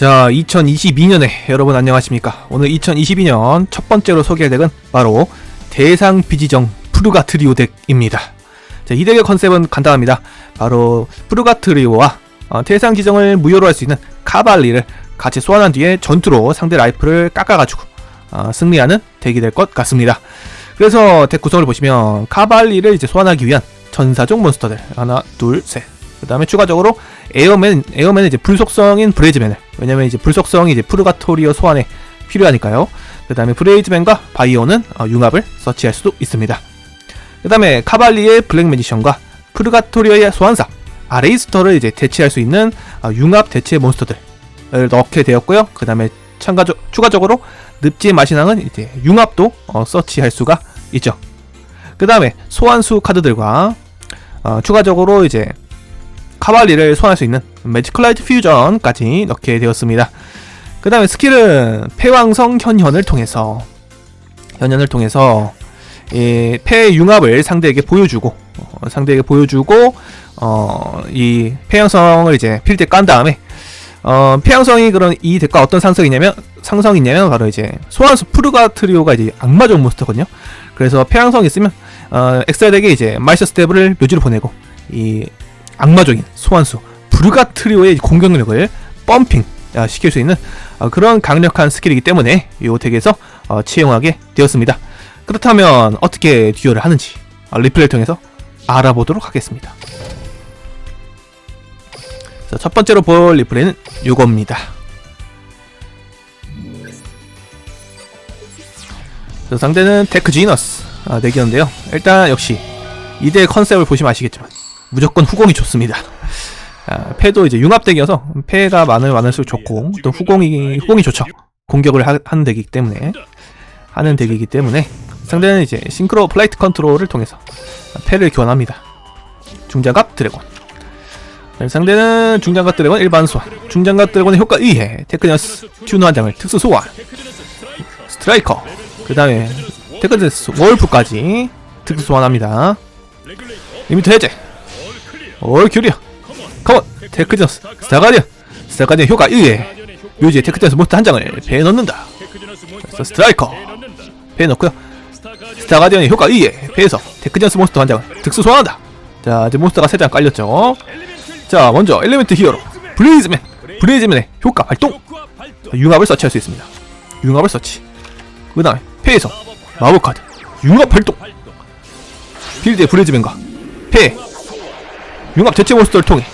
자, 2022년에 여러분 안녕하십니까? 오늘 2022년 첫 번째로 소개할 덱은 바로 대상 비지정 푸르가트리오 덱입니다. 자, 이 덱의 컨셉은 간단합니다. 바로 푸르가트리오와 어, 대상 지정을 무효로 할 수 있는 카발리를 같이 소환한 뒤에 전투로 상대 라이프를 깎아가지고 어, 승리하는 덱이 될 것 같습니다. 그래서 덱 구성을 보시면 카발리를 이제 소환하기 위한 전사종 몬스터들 하나, 둘, 셋. 그 다음에 추가적으로 에어맨, 에어맨은 이제 불속성인 브레이즈맨을 왜냐면 이제 불속성이 이제 푸르가토리오 소환에 필요하니까요. 그 다음에 브레이즈맨과 바이오는 어, 융합을 서치할 수도 있습니다. 그 다음에 카발리의 블랙 매지션과 푸르가토리오의 소환사 아레이스터를 이제 대체할 수 있는 어, 융합 대체 몬스터들을 넣게 되었고요. 그 다음에 참가적, 추가적으로 늪지의 마신왕은 이제 융합도 어, 서치할 수가 있죠. 그 다음에 소환수 카드들과 어, 추가적으로 이제 카발리를 소환할 수 있는 매지컬라이트 퓨전까지 넣게 되었습니다. 그 다음에 스킬은 폐왕성 현현을 통해서 현현을 통해서 이 폐융합을 상대에게 보여주고 어, 상대에게 보여주고 어, 이 폐왕성을 이제 필드에 깐 다음에 어, 폐왕성이 그런 이 덱과 어떤 상성이냐면 상성이냐면 바로 이제 소환수 푸르가트리오가 이제 악마적 몬스터거든요. 그래서 폐왕성 있으면 어, 엑셀 덱에 이제 마이셔 스텝을 묘지로 보내고 이 악마적인 소환수 브르가트리오의 공격력을 펌핑 아, 시킬 수 있는 어, 그런 강력한 스킬이기 때문에 이 덱에서 어, 채용하게 되었습니다. 그렇다면 어떻게 듀얼을 하는지 어, 리플레이를 통해서 알아보도록 하겠습니다. 자, 첫 번째로 볼 리플레이는 이겁니다. 자, 상대는 테크 지너스 아, 덱이었는데요. 일단 역시 이대 컨셉을 보시면 아시겠지만 무조건 후공이 좋습니다. 아, 패도 이제 융합덱이어서 패가 많을 많을수록 좋고 또 후공이 후공이 좋죠. 공격을 하, 하는 덱이기 때문에 하는 덱이기 때문에 상대는 이제 싱크로 플라이트 컨트롤을 통해서 패를 교환합니다. 중장갑 드래곤. 네, 상대는 중장갑 드래곤 일반 소환. 중장갑 드래곤의 효과 의해 테크니어스 튜너 한 장을 특수 소환. 스트라이커. 그 다음에 테크니어스 월프까지 특수 소환합니다. 리미트 해제. 올 큐리어. 컴온. 테크니어스 스타가디언. 스타가디언 효과 의해 묘지에 테크니어스 몬스터 한 장을 배에 넣는다. 그래서 스트라이커. 배에 넣고요. 스타가디언의 효과 의해 배에서 테크니어스 몬스터 한 장을 특수 소환한다. 자 이제 몬스터가 세장 깔렸죠. 자 먼저 엘리멘트 히어로 블레이즈맨 블레이즈맨의 효과 발동 자, 융합을 서치할 수 있습니다 융합을 서치 그 다음에 폐에서 마법 카드 융합 발동 필드의 블레이즈맨과 폐 융합 대체 몬스터를 통해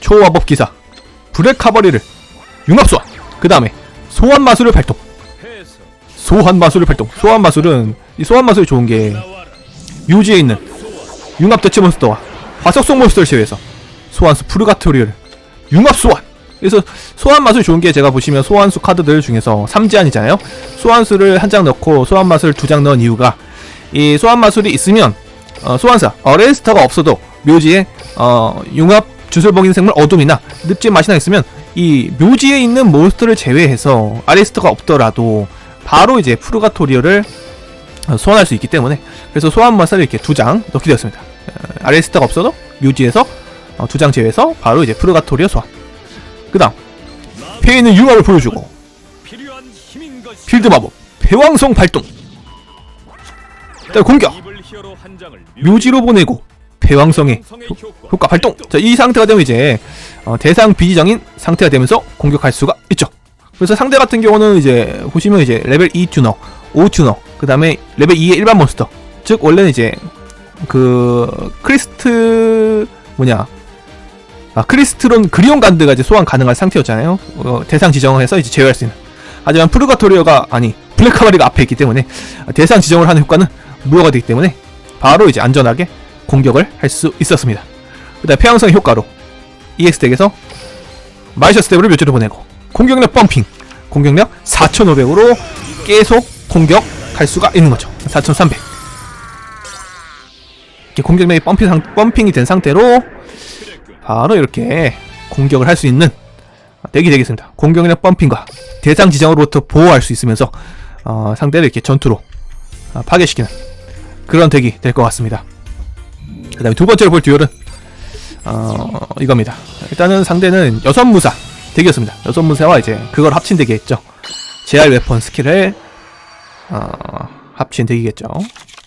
초마법 기사 브렉 카버리를 융합 소환 그 다음에 소환 마술을 발동. 소환 마술을 발동. 소환 마술은 이 소환 마술이 좋은 게 묘지에 있는 융합 대체 몬스터와 화석성 몬스터를 제외해서 소환수 푸르가토리를 융합 소환. 그래서 소환 맛을 좋은 게 제가 보시면 소환수 카드들 중에서 3제한이잖아요. 소환수를 한 장 넣고 소환 맛을 두장 넣은 이유가 이 소환 마술이 있으면 어, 소환사 어레스터가 없어도 묘지에 어, 융합 주술봉인 생물 어둠이나 늪지의 맛이나 있으면 이 묘지에 있는 몬스터를 제외해서 아레스터가 없더라도 바로 이제 푸르가토리오를 어, 소환할 수 있기 때문에 그래서 소환 맛을 이렇게 두 장 넣게 되었습니다 어, 아레스터가 없어도 묘지에서 어, 두장 제외해서 바로 이제 푸르가토리오 소환. 그 다음 페이는 융합을 보여주고 필드 마법 패왕성 발동. 일단 공격 묘지로 보내고 패왕성의 성의 효- 효과 발동. 자, 이 상태가 되면 이제 어, 대상 비지정인 상태가 되면서 공격할 수가 있죠. 그래서 상대 같은 경우는 이제 보시면 이제 레벨 2 튜너, 5 튜너, 그 다음에 레벨 2의 일반 몬스터. 즉 원래는 이제 그 크리스트 뭐냐 아 크리스트론 그리온 간드가 이제 소환 가능한 상태였잖아요. 어, 대상 지정을 해서 이제 제어할 수 있는. 하지만 푸르가토리오가 아니 블랙카바리가 앞에 있기 때문에 대상 지정을 하는 효과는 무효가 되기 때문에 바로 이제 안전하게 공격을 할 수 있었습니다. 그다음 폐왕성 효과로 EX 덱에서 마이셔 스텝을 묘지로 보내고 공격력 펌핑 공격력 4,500으로 계속 공격할 수가 있는 거죠. 4,300 이렇게 공격력이 펌핑 상, 펌핑이 된 상태로 바로 이렇게 공격을 할 수 있는 덱이 되겠습니다. 공격력 펌핑과 대상 지정으로부터 보호할 수 있으면서 어, 상대를 이렇게 전투로 어, 파괴시키는 그런 덱이 될 것 같습니다. 그 다음에 두 번째로 볼 듀얼은 어, 이겁니다. 일단은 상대는 여섯 무사 덱이었습니다. 여섯 무새와 이제 그걸 합친 덱이겠죠. 제알 웨폰 스킬을 어, 합친 덱이겠죠.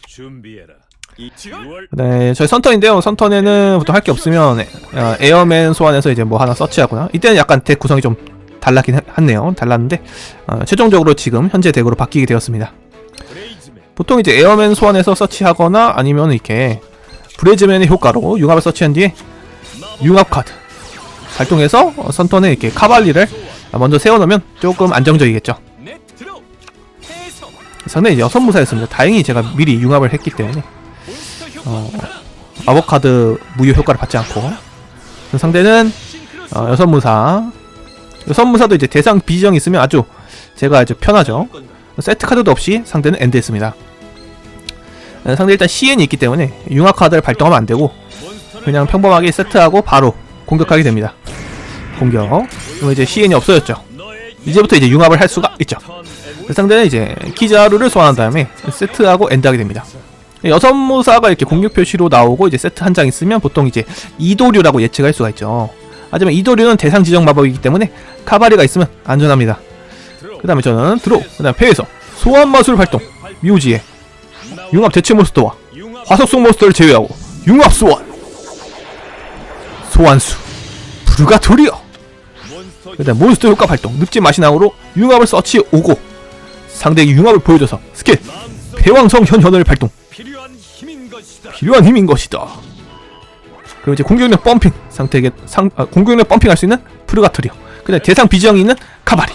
준비해라. 이 6월 네, 저희 선턴인데요. 선턴에는 보통 할 게 없으면 어, 에어맨 소환해서 이제 뭐 하나 서치하거나 이때는 약간 덱 구성이 좀 달라긴 하- 했네요. 달랐는데 어, 최종적으로 지금 현재 덱으로 바뀌게 되었습니다. 보통 이제 에어맨 소환해서 서치하거나 아니면 이렇게 브레즈맨의 효과로 융합을 서치한 뒤에 융합 카드 발동해서 어, 선턴에 이렇게 카발리를 먼저 세워놓으면 조금 안정적이겠죠. 상당히 여섯 무사였습니다. 다행히 제가 미리 융합을 했기 때문에 어, 마법카드 무효 효과를 받지 않고 상대는 어, 여섯 무사 여섯 무사도 이제 대상 비지정이 있으면 아주 제가 아주 편하죠. 세트 카드도 없이 상대는 엔드했습니다. 어, 상대 일단 CN이 있기 때문에 융합 카드를 발동하면 안 되고 그냥 평범하게 세트하고 바로 공격하게 됩니다. 공격. 그럼 이제 CN이 없어졌죠. 이제부터 이제 융합을 할 수가 있죠. 턴그 상대는 이제 키자루를 소환한 다음에 세트하고 엔드하게 됩니다. 여섯 무사가 이렇게 공격 표시로 나오고 이제 세트 한 장 있으면 보통 이제 이도류라고 예측할 수가 있죠. 하지만 이도류는 대상 지정 마법이기 때문에 카바리가 있으면 안전합니다. 그 다음에 저는 드로, 그 다음 패에서 소환 마술 발동, 묘지에 융합 대체 몬스터와 화속성 몬스터를 제외하고 융합 소환, 소환수, 그 다음 몬스터 효과 발동, 늪지 마시낭으로 융합을 서치 오고 상대에게 융합을 보여줘서 스킬. 패왕성 현현을 발동. 필요한 힘인 것이다. 그럼 이제 공격력 펌핑 상태에게 상 아, 공격력 펌핑 할 수 있는 프르가토리오. 그다음 대상 비지형이 있는 카바리,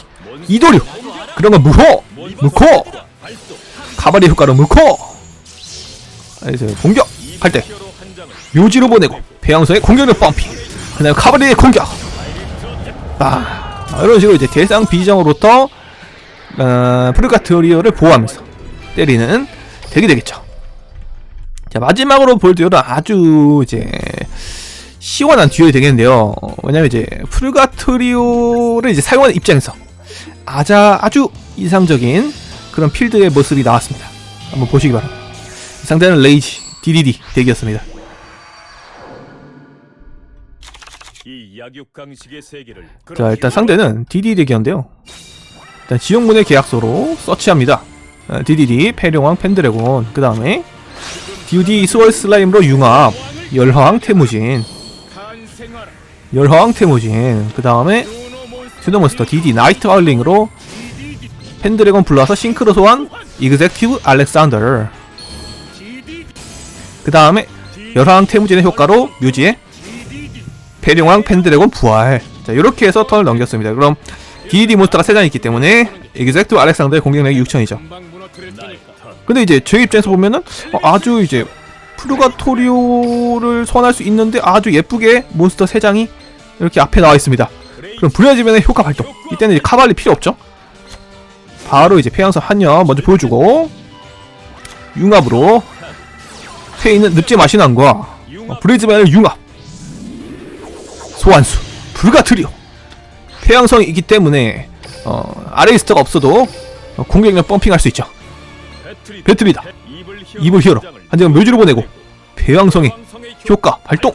이도류. 그런 건 무호, 무코, 카바리 효과로 무코. 아, 이제 공격 할 때 묘지로 보내고 배양서의 공격력 펌핑. 그 다음 카바리의 공격. 아 이런 식으로 이제 대상 비지형으로부터 어, 프르가토리오를 보호하면서 때리는 덱이 되겠죠. 자 마지막으로 볼 듀얼은 아주 이제 시원한 듀얼이 되겠는데요. 어, 왜냐면 이제 프르가토리오를 이제 사용하는 입장에서 아자 아주 이상적인 그런 필드의 모습이 나왔습니다. 한번 보시기 바랍니다. 상대는 레이지 DDD 덱이었습니다. 이 약육강식의 세계를 자 일단 상대는 DD 덱이었는데요. 일단 지옥문의 계약서로 서치합니다. 어, DDD 패룡왕 펜드래곤 그 다음에 DUD 스월 슬라임으로 융합 열화왕 태무진. 열화왕 태무진 그 다음에 노노 몬스터 슈더몬스터 DD 나이트 하울링으로 펜드래곤 불러서 싱크로 소환 이그젝티브 알렉산더 그 다음에 열화왕 태무진의 효과로 뮤지의 패룡왕 펜드래곤 부활. 자 이렇게 해서 턴을 넘겼습니다. 그럼 DD 몬스터가 3장 있기 때문에 이그젝티브 알렉산더의 공격력이 6000이죠. 금방 무너뜨릴 테니까. 근데 이제 제 입장에서 보면은 어, 아주 이제 프루가토리오를 소환할 수 있는데 아주 예쁘게 몬스터 3장이 이렇게 앞에 나와 있습니다. 그럼 브레지맨의 효과 발동. 이때는 이제 카발리 필요 없죠. 바로 이제 폐양선 한여 먼저 보여주고 융합으로 패 있는 늪지 어, 브레지맨을 융합. 소환수. 불가트리오. 폐양성이기 때문에 어, 아레이스터가 없어도 어, 공격력 펌핑할 수 있죠. 배틀이 배틀이다. 이블 히어로. 한 장은 묘지로 보내고 왕성의 효과 발동.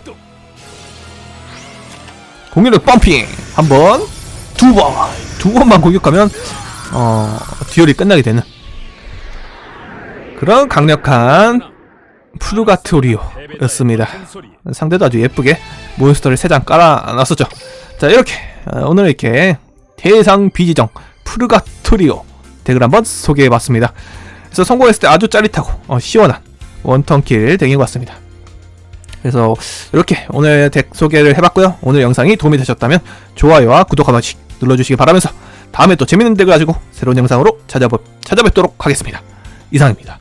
공격력 펌핑. 한 번, 두 번, 두 번만 공격하면 어 듀얼이 끝나게 되는. 그런 강력한 소리. 상대도 아주 예쁘게 몬스터를 세장 깔아놨었죠. 자 이렇게 어, 오늘 이렇게 대상 비지정 프루가토리오 덱을 한번 소개해봤습니다. 그래서 성공했을 때 아주 짜릿하고 어, 시원한 원턴킬 덱인 것 같습니다. 그래서 이렇게 오늘 덱 소개를 해봤고요. 오늘 영상이 도움이 되셨다면 좋아요와 구독 한 번씩 눌러주시기 바라면서 다음에 또 재밌는 덱을 가지고 새로운 영상으로 찾아뵙, 찾아뵙도록 하겠습니다. 이상입니다.